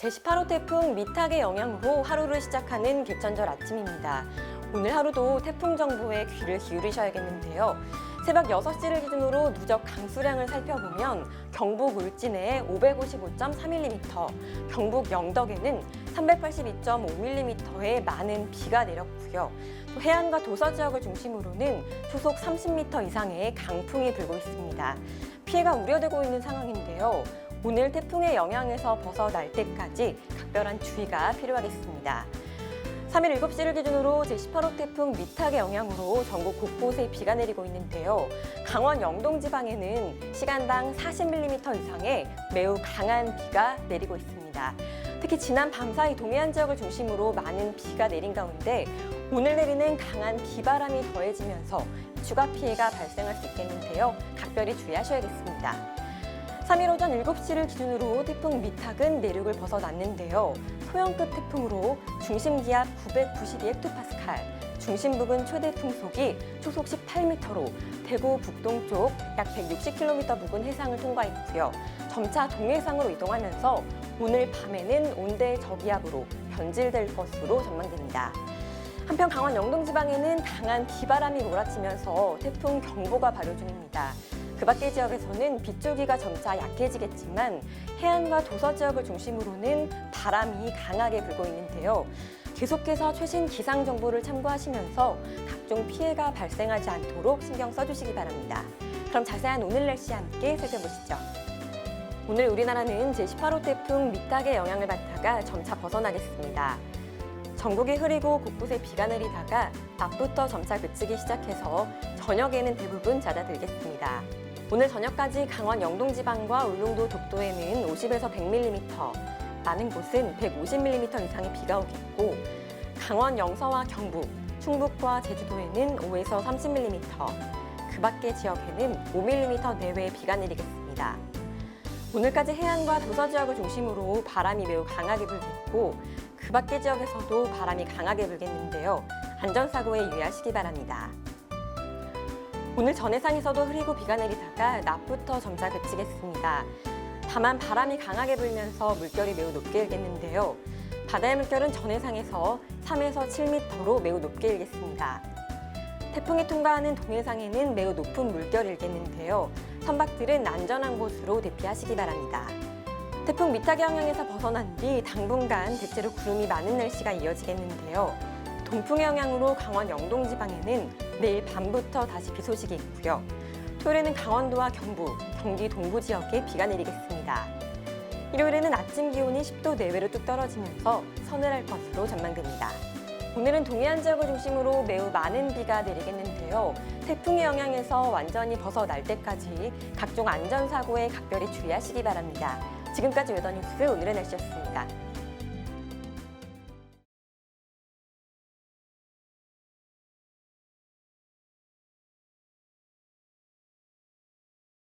제18호 태풍 미탁의 영향으로 하루를 시작하는 개천절 아침입니다. 오늘 하루도 태풍 정보에 귀를 기울이셔야겠는데요. 새벽 6시를 기준으로 누적 강수량을 살펴보면 경북 울진에 555.3mm, 경북 영덕에는 382.5mm의 많은 비가 내렸고요. 또 해안과 도서 지역을 중심으로는 초속 30m 이상의 강풍이 불고 있습니다. 피해가 우려되고 있는 상황인데요. 오늘 태풍의 영향에서 벗어날 때까지 각별한 주의가 필요하겠습니다. 3일 7시를 기준으로 제18호 태풍 미탁의 영향으로 전국 곳곳에 비가 내리고 있는데요. 강원 영동 지방에는 시간당 40mm 이상의 매우 강한 비가 내리고 있습니다. 특히 지난 밤 사이 동해안 지역을 중심으로 많은 비가 내린 가운데 오늘 내리는 강한 비바람이 더해지면서 추가 피해가 발생할 수 있겠는데요. 각별히 주의하셔야겠습니다. 3일 오전 7시를 기준으로 태풍 미탁은 내륙을 벗어났는데요. 소형급 태풍으로 중심 기압 992헥토파스칼, 중심 부근 최대 풍속이 초속 18m로 대구 북동쪽 약 160km 부근 해상을 통과했고요. 점차 동해상으로 이동하면서 오늘 밤에는 온대 저기압으로 변질될 것으로 전망됩니다. 한편 강원 영동 지방에는 강한 비바람이 몰아치면서 태풍 경보가 발효 중입니다. 그 밖의 지역에서는 빗줄기가 점차 약해지겠지만 해안과 도서 지역을 중심으로는 바람이 강하게 불고 있는데요. 계속해서 최신 기상 정보를 참고하시면서 각종 피해가 발생하지 않도록 신경 써주시기 바랍니다. 그럼 자세한 오늘 날씨 함께 살펴보시죠. 오늘 우리나라는 제18호 태풍 미탁의 영향을 받다가 점차 벗어나겠습니다. 전국이 흐리고 곳곳에 비가 내리다가 낮부터 점차 그치기 시작해서 저녁에는 대부분 잦아들겠습니다. 오늘 저녁까지 강원 영동 지방과 울릉도 독도에는 50에서 100mm, 많은 곳은 150mm 이상의 비가 오겠고 강원 영서와 경북, 충북과 제주도에는 5에서 30mm, 그 밖의 지역에는 5mm 내외의 비가 내리겠습니다. 오늘까지 해안과 도서 지역을 중심으로 바람이 매우 강하게 불겠고 그 밖의 지역에서도 바람이 강하게 불겠는데요. 안전사고에 유의하시기 바랍니다. 오늘 전해상에서도 흐리고 비가 내리다가 낮부터 점차 그치겠습니다. 다만 바람이 강하게 불면서 물결이 매우 높게 일겠는데요. 바다의 물결은 전해상에서 3에서 7m로 매우 높게 일겠습니다. 태풍이 통과하는 동해상에는 매우 높은 물결이 일겠는데요. 선박들은 안전한 곳으로 대피하시기 바랍니다. 태풍 미탁의 영향에서 벗어난 뒤 당분간 대체로 구름이 많은 날씨가 이어지겠는데요. 동풍의 영향으로 강원 영동 지방에는 내일 밤부터 다시 비 소식이 있고요. 토요일에는 강원도와 경북, 경기 동부 지역에 비가 내리겠습니다. 일요일에는 아침 기온이 10도 내외로 뚝 떨어지면서 서늘할 것으로 전망됩니다. 오늘은 동해안 지역을 중심으로 매우 많은 비가 내리겠는데요. 태풍의 영향에서 완전히 벗어날 때까지 각종 안전사고에 각별히 주의하시기 바랍니다. 지금까지 웨더 뉴스 오늘의 날씨였습니다.